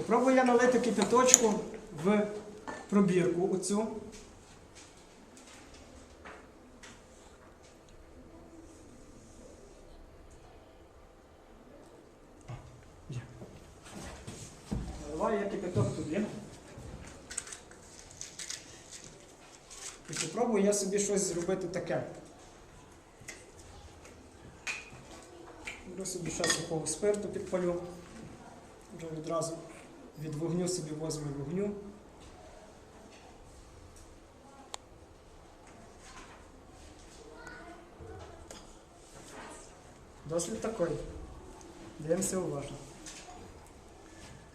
Попробую я налити кипяточку в пробірку оцю. Наливаю я кипяток туди. І попробую я собі щось зробити таке. Беру собі ще сухого спирту підпалю. Вже відразу від вогню собі возьму вогню. Досвід такий. Дивимося уважно.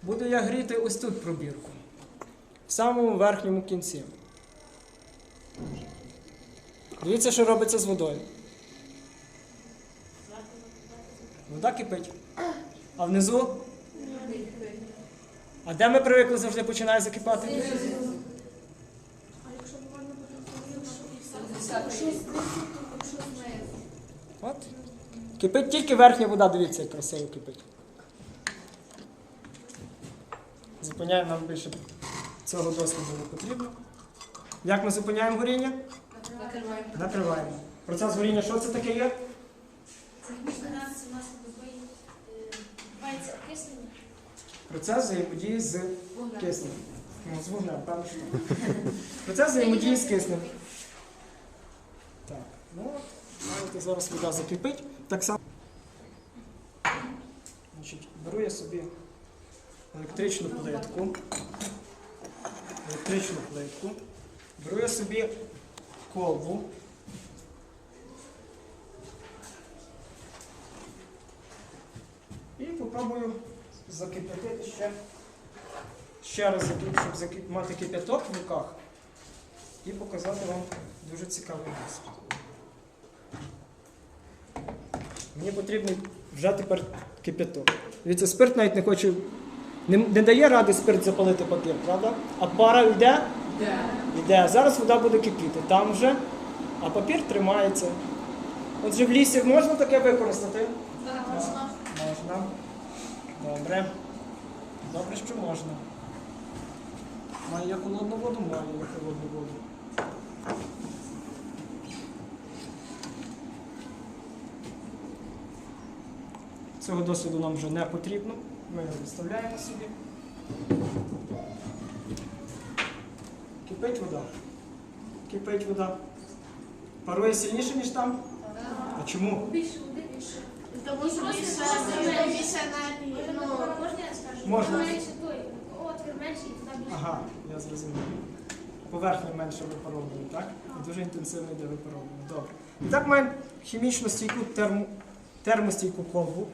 Буду я гріти ось тут пробірку. В самому верхньому кінці. Дивіться, що робиться з водою. Вода кипить. А внизу? А де ми привикли завжди починає закипати? От. Кипить тільки верхня вода, дивіться, як красиво кипить. Зупиняємо нам більше цього досвіду не потрібно. Як ми зупиняємо горіння? Накриваємо. Накриваємо. Процес горіння, що це таке є? Це нас у нас відбувається окиснення. Процес взаємодії з киснем. Ну, з вуглем, певно, що. Процес взаємодії з киснем. Так, ну от, зараз вода закипить. Так само. Значить, беру я собі електричну плитку. Електричну плитку. Беру я собі колбу. І попробую закип'ятити ще. Ще раз, щоб закип- мати кип'яток в руках і показати вам дуже цікавий досвід. Мені потрібно вже тепер кип'яток. Дивіться, спирт навіть не хочу. Не, не дає ради спирт запалити папір, правда? А пара йде? Йде. Зараз вода буде кипіти. Там вже, а папір тримається. Отже, в лісі можна таке використати? Так, можна. Можна. Добре. Добре, що можна. Маю я холодну воду, маю я холодну воду. Цього досвіду нам вже не потрібно. Ми його відставляємо собі. Кипить вода. Кипить вода. Парує сильніше, ніж там? А чому? Більше води, більше. Тому що більше більше енергії. Ну, Можна я скажу? Можна. Менше той, отвір менший, туди більше. Ага, я зрозумів. Поверхня менше випаровування, так? І дуже інтенсивно йде випаровування. Добре. І так маємо хімічно стійку термо, термостійку колбу.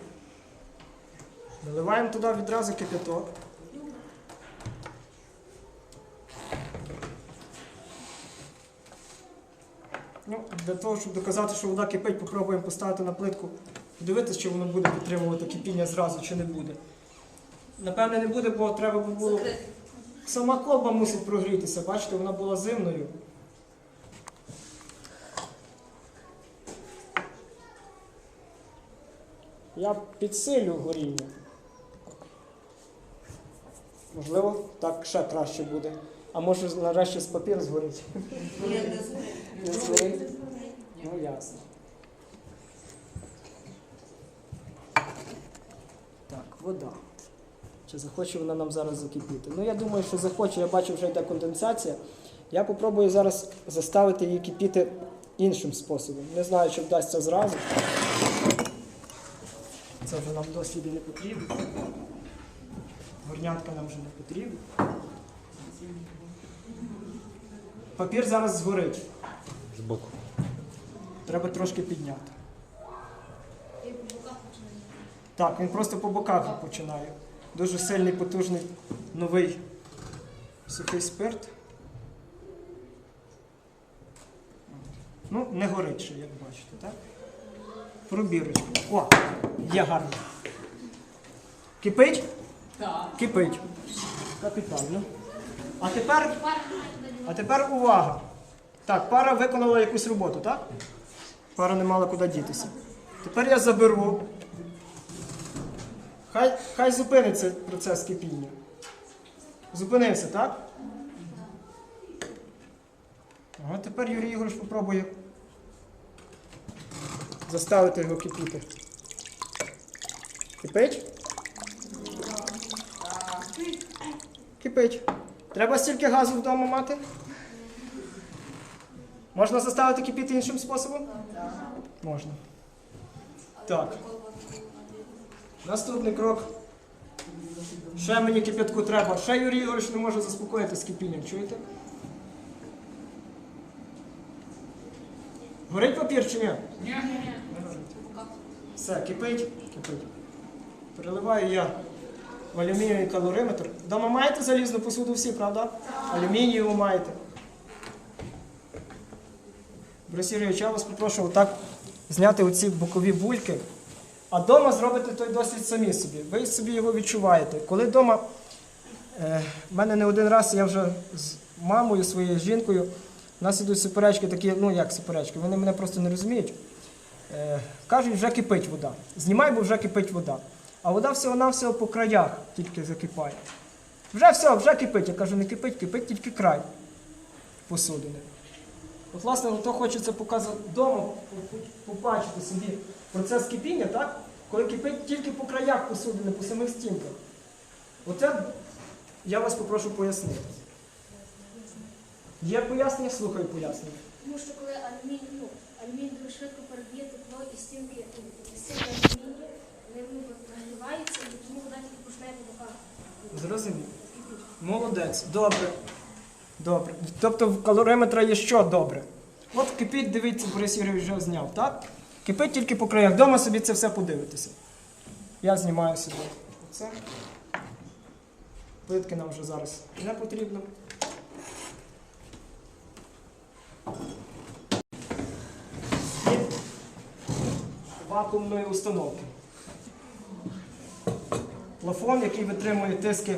Наливаємо туди відразу кипяток. Ну, для того, щоб доказати, що вода кипить, попробуємо поставити на плитку, подивитися, чи воно буде підтримувати кипіння зразу, чи не буде. Напевне, не буде, бо треба було. Сама колба мусить прогрітися, бачите, вона була зимною. Я підсилю горіння. Можливо, так ще краще буде. А може нарешті з папір згорить? Не згорить? Ну ясно. Так, вода. Чи захоче вона нам зараз закипіти? Ну, я думаю, що захоче, я бачу, вже йде конденсація. Я попробую зараз заставити її кипіти іншим способом. Не знаю, чи вдасться зразу. Це вже нам досвіду не потрібно. Горнятка нам вже не потрібна. Папір зараз згорить. Збоку. Треба трошки підняти. І по боках починає. Так, він просто по боках починає. Дуже сильний, потужний новий сухий спирт. Ну, не горить ще, як бачите, так? Пробірочку. О, є гарно. Кипить? Так. Кипить. Капітально. А тепер, а тепер увага. Так, пара виконала якусь роботу, так? Пара не мала куди дітися. Тепер я заберу. Хай, хай зупиниться процес кипіння. Зупинився, так? Ага, тепер Юрій Ігорович попробує заставити його кипіти. Кипить? Кипить. Треба стільки газу вдома мати? Можна заставити кипіти іншим способом? Можна. Так. Наступний крок. Ще мені кипятку треба. Ще Юрій Ігорович не може заспокоїти з кипінням, чуєте? Горить папір чи ні? Ні. Не горить. Все, кипить, кипить. Переливаю я в алюмінієвий калориметр. Дома маєте залізну посуду всі, правда? Алюмінієву маєте. Борис Юрійович, я вас попрошу отак зняти оці бокові бульки. А вдома зробите той досвід самі собі. Ви собі його відчуваєте. Коли вдома, е, в мене не один раз, я вже з мамою, своєю жінкою, у нас ідуть суперечки такі, ну як суперечки, вони мене просто не розуміють. Е, кажуть, вже кипить вода. Знімай, бо вже кипить вода. А вода всього-навсього по краях тільки закипає. Вже все, вже кипить. Я кажу, не кипить, кипить тільки край посудини. От, власне, то хочеться показати вдома, побачити собі процес кипіння, так? Коли кипить тільки по краях посудини, по самих стінках. Оце я вас попрошу пояснити. Є пояснення? Слухаю пояснення. Тому що коли алюміній, ну, алюміній дуже швидко переб'є тепло і стінки, стінки алюмінію, вони ну, нагріваються, і тому вода тільки почне по боках. Зрозумів. Молодець. Добре. Добре. Тобто в калориметра є що добре? От кипить, дивіться, Борис Юрійович вже зняв, так? Кипить тільки по краях. Дома собі це все подивитися. Я знімаю собі оце. Плитки нам вже зараз не потрібно. І вакуумної установки. Плафон, який витримує тиски,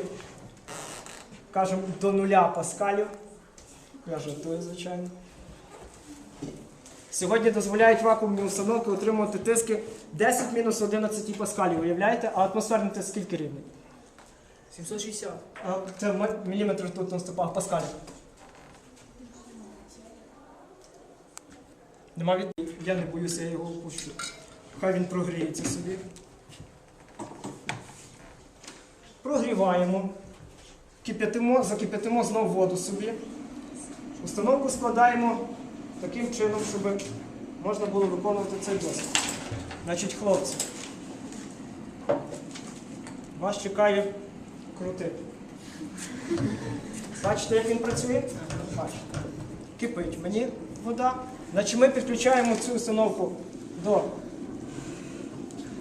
кажемо, до нуля паскалів. Я жартую, звичайно. Сьогодні дозволяють вакуумні установки отримувати тиски 10 мінус 11 паскалів, уявляєте? А атмосферний тиск скільки рівний? 760. А, Це міліметр тут на стопах паскалів. Нема від... Я не боюся, я його опущу. Хай він прогріється собі. Прогріваємо. Кип'ятимо, закип'ятимо знову воду собі. Установку складаємо таким чином, щоб можна було виконувати цей досвід. Значить, хлопці, вас чекає крутий. Бачите, як він працює? Бачите. Кипить мені вода. Значить, ми підключаємо цю установку до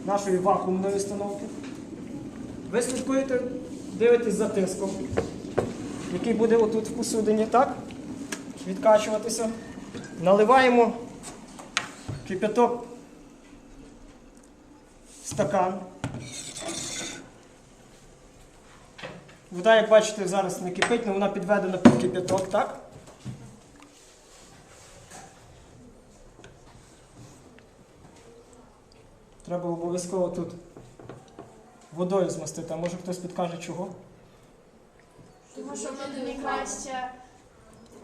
нашої вакуумної установки. Ви слідкуєте, дивитесь за тиском, який буде отут в посудині, так? Відкачуватися. Наливаємо кипяток в стакан. Вода, як бачите, зараз не кипить, але вона підведена під кипяток, так? Треба обов'язково тут водою змастити, а може хтось підкаже чого? Тому що воно тобі краще.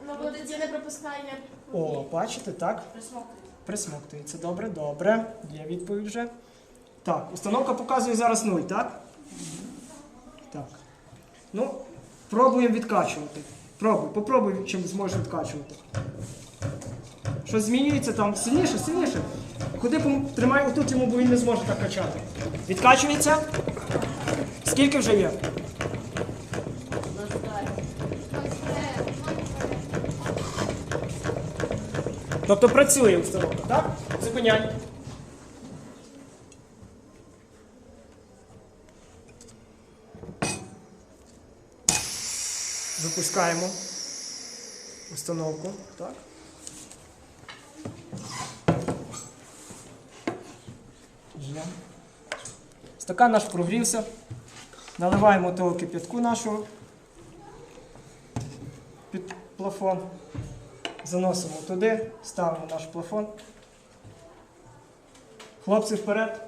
Воно тоді не пропускає. О, бачите, так? Присмоктує. Присмоктується. Добре, добре. Є відповідь вже. Так, установка показує зараз 0, так? Так. Ну, пробуємо відкачувати. Пробуй, попробуй, чим зможеш відкачувати. Що змінюється там? Сильніше, сильніше. Куди тримай отут йому, бо він не зможе так качати. Відкачується? Скільки вже є? Тобто працює установка, так? Зупиняй. Запускаємо установку. Так. Стакан наш прогрівся. Наливаємо того кип'ятку нашого під плафон. Заносимо туди, ставимо наш плафон. Хлопці вперед.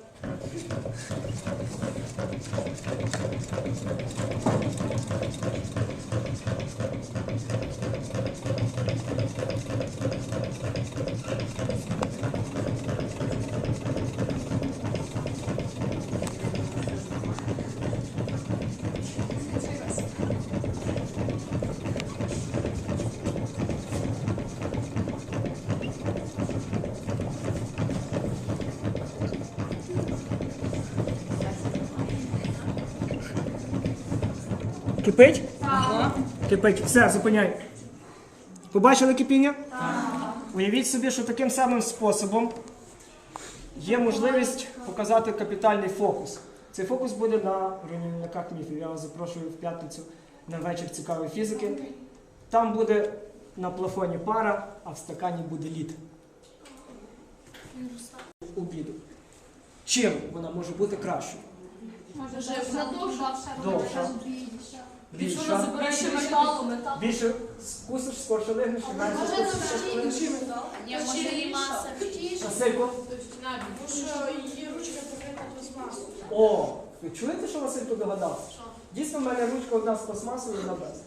Кипить? Кипить. Все, зупиняй. Побачили кипіння? Уявіть собі, що таким самим способом є можливість показати капітальний фокус. Цей фокус буде на руйнівниках міфів. Я вас запрошую в п'ятницю на вечір цікавої фізики. Там буде на плафоні пара, а в стакані буде лід. Обіду. Чим вона може бути кращою? Може, довша. Довша. Більше вона забирає ще металу, метал. Більше скусиш, скорше лигнеш, і менше Може, скусиш. товщі метал? Ні, може, і маса. Василько? Тому що її ручка покрита пластмасою. О, ви чуєте, що Василько догадався? Дійсно, в мене ручка одна з пластмасою, одна без.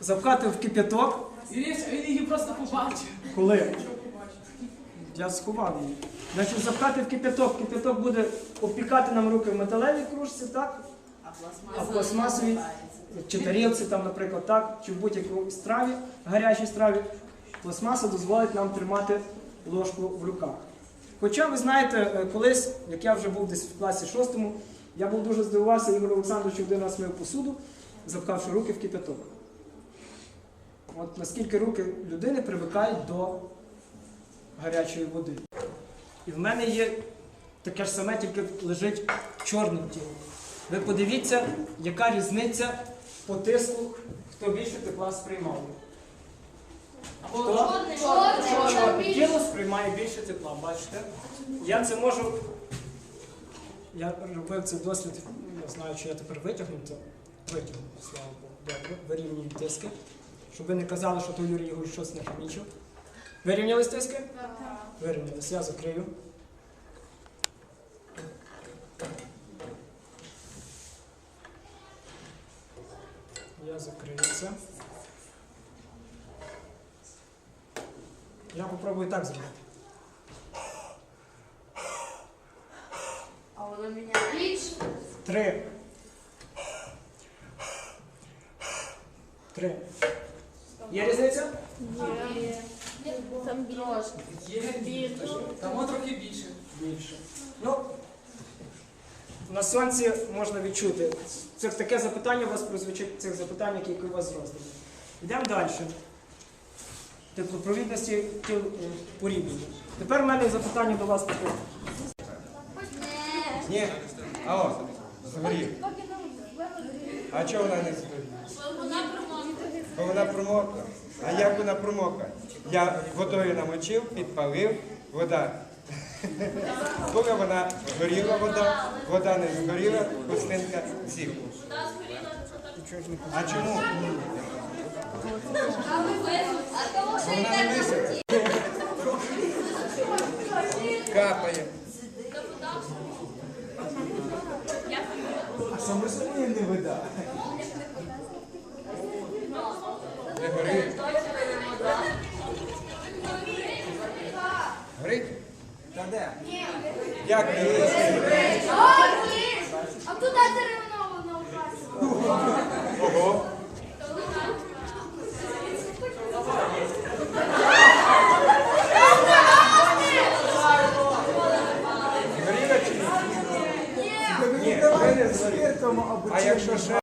Запхати в кип'яток. Він її просто побачив. Коли? Я сховав її. Значить, запхати в кип'яток. Кип'яток буде опікати нам руки в металевій кружці, так? А в пластмасовій чи тарілці, там, наприклад, так, чи в будь-якій страві, гарячій страві, пластмаса дозволить нам тримати ложку в руках. Хоча, ви знаєте, е, колись, як я вже був десь в класі шостому, я був дуже здивувався, Ігор Олександрович один раз мив посуду, запхавши руки в кип'яток. От наскільки руки людини привикають до гарячої води. І в мене є таке ж саме, тільки лежить чорним тілом. Ви подивіться, яка різниця по тиску, хто більше тепла сприймав. Хто? Тіло сприймає більше тепла, бачите? Я це можу. Я робив цей дослід, я знаю, що я тепер витягну, то витягну, слава Богу. Добре, вирівнюю тиски. Щоб ви не казали, що то Юрій Ігор щось не хімічив. Вирівнялись тиски? Вирівнялись, я закрию. Я закрию це. Я попробую так зробити. А воно міняє. Три. Три. Є різниця? Там трошки. Є. Там от трохи більше. Більше. Ну, на сонці можна відчути. Це таке запитання у вас прозвучить цих запитань, які у вас роздані. Йдемо далі. Теплопровідності тіл е, порівняння. Тепер у мене запитання до вас таке. Ні. А о, згорів. А чого вона не згоріла? Бо вона промокла. А як вона промокла? Я водою намочив, підпалив, вода. Поки вона згоріла вода, вода не згоріла, хустинка сіла. А чому? Вона не висохла. Капає. А саме собою не вода. Не. Горить? Та де? Як не горить? А туди деревно воно впасти. Ого. Ні? Ні, ви не згоріли. А якщо ще